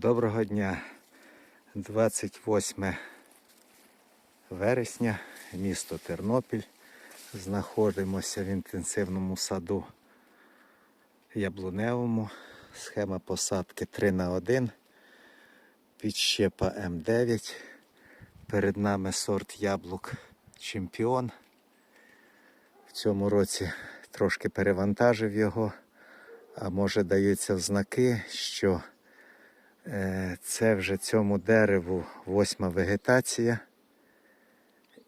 Доброго дня. 28 вересня, місто Тернопіль. Знаходимося в інтенсивному саду яблуневому. Схема посадки 3 на 1 Підщепа М9. Перед нами сорт яблук Чемпіон. В цьому році трошки перевантажив його, а може даються знаки, що Це вже цьому дереву восьма вегетація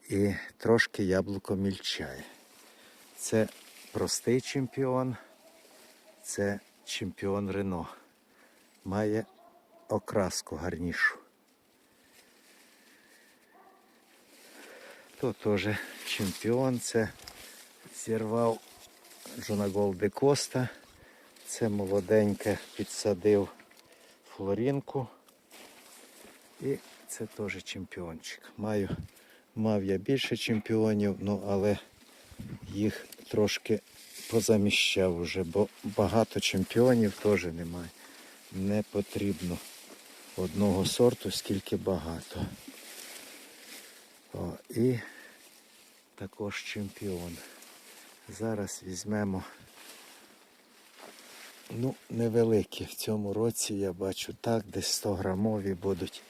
і трошки яблуко мільчає. Це простий чемпіон, це чемпіон Рено. Має окраску гарнішу. То теж чемпіон, це зірвав Джонагол де Коста. Це молоденьке підсадив флорінку. І це теж чемпіончик. Маю, мав я більше чемпіонів, ну але їх трошки позаміщав уже, бо багато чемпіонів теж немає. Не потрібно одного сорту, скільки багато. О, і також чемпіон. Зараз візьмемо Ну, невеликі. В цьому році я бачу так, десь 100 грамові будуть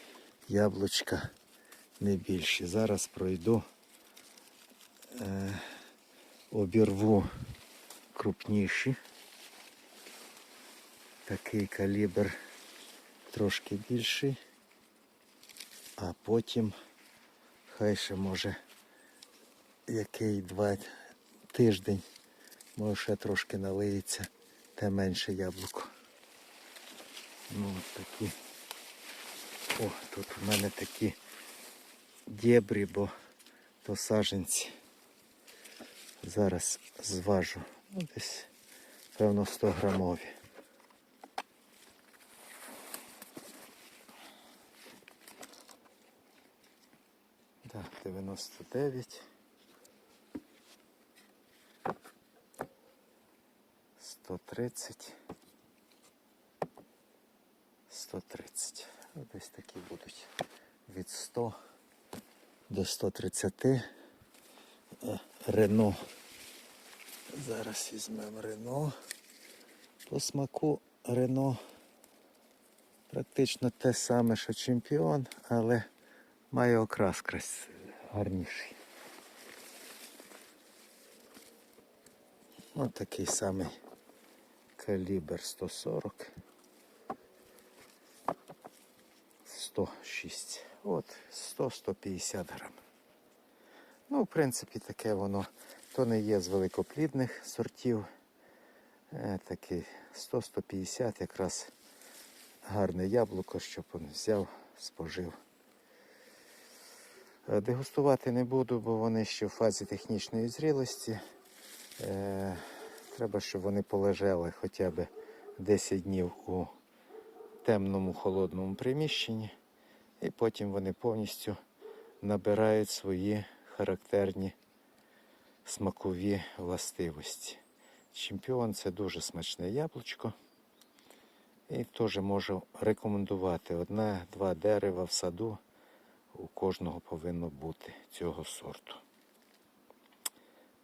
яблучка не більші. Зараз пройду, е, обірву крупніші. Такий калібр трошки більший, а потім хай ще може який два тиждень, може ще трошки налиється те менше яблуко. Ну от такі. О, тут у мене такі дєбрі, бо то саженці. Зараз зважу. Ну, десь, певно, 100 грамові. Так, 99. 130. 130. Ну, Десь такі будуть від 100 до 130. Е, Рено. Зараз візьмемо Рено. По смаку Рено практично те саме, що чемпіон, але має окрас крас гарніший. Ось такий самий калібр 140. 106. От 100-150 грам. Ну, в принципі, таке воно то не є з великоплідних сортів. Е, такий 100-150 якраз гарне яблуко, щоб він взяв, спожив. Е, Дегустувати не буду, бо вони ще в фазі технічної зрілості. Е, Треба, щоб вони полежали хоча б 10 днів у темному холодному приміщенні, і потім вони повністю набирають свої характерні смакові властивості. Чемпіон це дуже смачне яблучко. І теж можу рекомендувати одне-два дерева в саду. У кожного повинно бути цього сорту.